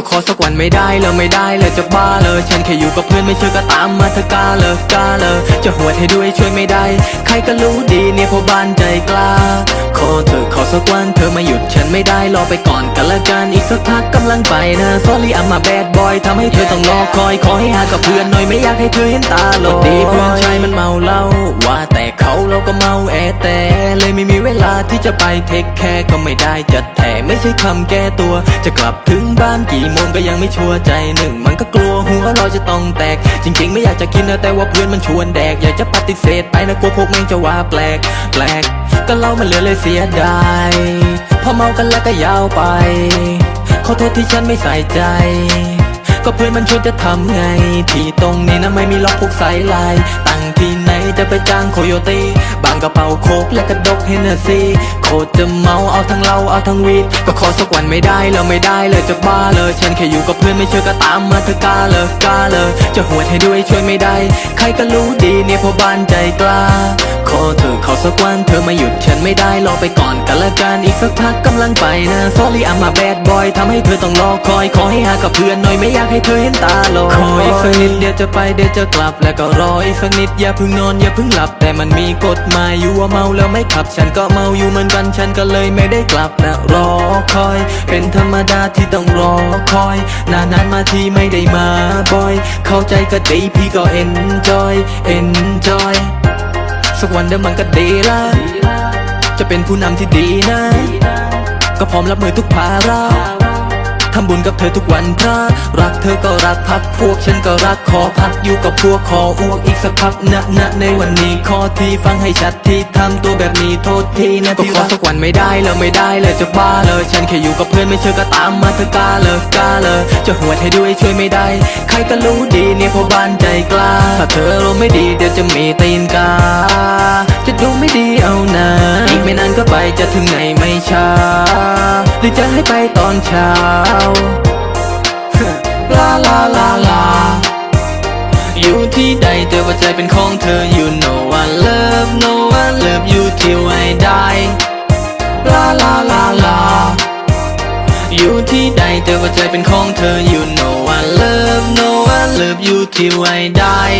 ก็ขอสักวันไม่ได้เลยไม่ได้เลยจะบ้าเลยฉันแค่อยู่กับเพื่อนไม่เชื่อก็ตามมาเธอกล้าเลยกล้าเลยจะหวดให้ด้วยช่วยไม่ได้ ใครก็รู้ดีเนี่ยเพราะบ้านใจกล้า ขอเธอขอสักวันเธอมาหยุดฉันไม่ได้รอไปก่อนกันละกันอีกสักพักกำลังไปนะ sorry I'm a bad boy ทำให้เธอต้องรอคอยขอให้หากับเพื่อนหน่อยไม่อยากให้เธอเห็นตาลอยดีเพื่อนชายมันเมาเหล้าว่าแต่เขาเราก็เมาแอแต่เลยไม่มีเวลาที่จะไปเทคแคร์ก็ไม่ได้จัดแถไม่ใช่คำแก้ตัว จะกลับถึงบ้านกี่โมงก็ยังไม่ชัวร์ใจหนึ่ง มันก็กลัวหัวเราจะต้องแตก จริง ๆ ไม่อยากจะกินนะแต่ว่าเพื่อนมันชวนแดก อยากจะปฏิเสธไปนะกลัวพวกแม่งจะว่าแปลก แปลก ก็เล่ามันเหลือเลยเสียดายพอเมากันแล้วก็ยาวไป ขอโทษที่ฉันไม่ใส่ใจก็เพื่อนมันชวนจะทำไง ที่ตรงนี้นะไม่มีล็อกพวกสายลายตั้งที่ จะไปจ้างโคโยตี้บางกระเป๋าโคกและกระดกเฮนเนอร์ซีโคตรจะเมาเอาทั้งเหล้าเอาทั้งวีดก็ขอสักวันไม่ได้เลยไม่ได้เลยจะบ้าเลย ฉันแค่อยู่กับเพื่อนไม่เชื่อก็ตามมาเธอกล้าเลยกล้าเลยจะหวดให้ด้วยช่วยไม่ได้ ใครก็รู้ดีเนี่ยเพราะบ้านใจกล้า ขอเธอขอสักวันเธอมาหยุดฉันไม่ได้รอไปก่อนกันละกันอีกสักพักกำลังไปนะ sorry I'm a bad boy ทำให้เธอต้องรอคอย ขอให้หากับเพื่อนหน่อยไม่อยากให้เธอเห็นตาลอยขออีกสักนิดเดี๋ยวจะไปเดี๋ยวจะกลับ แล้วก็รออีกสักนิดอย่าเพิ่งนอนอย่าเพิ่งหลับ แต่มันมีกฎหมายอยู่ว่าเมาแล้วไม่ขับ ฉันก็เมาอยู่เหมือนกันฉันก็เลยไม่ได้กลับนะรอคอย เป็นธรรมดาที่ต้องรอคอยนานๆมาทีไม่ได้มาบ่อย เข้าใจก็ดีพี่ก็ enjoy enjoy สักวันเดี๋ยวมันก็ดีละจะเป็นผู้นำที่ดีนะ ก็พร้อมรับมือทุกภาระ ทำบุญกับเธอทุกวันพระรักเธอก็รักพักพวกฉันก็รักขอพักอยู่กับพวกขออ้วกอีกสักพักนะนะในวันนี้ขอที่ฟังให้ชัดที่ทำตัวแบบนี้โทษทีนะที่รักสักวันไม่ได้เลยไม่ได้เลยจะบ้าเลย ฉันแค่อยู่กับเพื่อนไม่เชื่อก็ตามมาเธอกล้าเลยกล้าเลยจะหวดให้ด้วยช่วยไม่ได้ ใครก็รู้ดีเนี่ยเพราะบ้านใจกล้าถ้าเธอรู้ไม่ดีเดี๋ยวจะมีตีนกา จะดูไม่ดีเอานะอีกไม่นานก็ไปจะถึงไหนไม่ช้า หรือจะให้ไปตอนเช้าลาลาลาลา อยู่ที่ใดเธอว่าใจเป็นของเธอ you know I love no one love you till I die ลาลาลาลา อยู่ที่ใดเธอว่าใจเป็นของเธอ you know I love no one love you till I die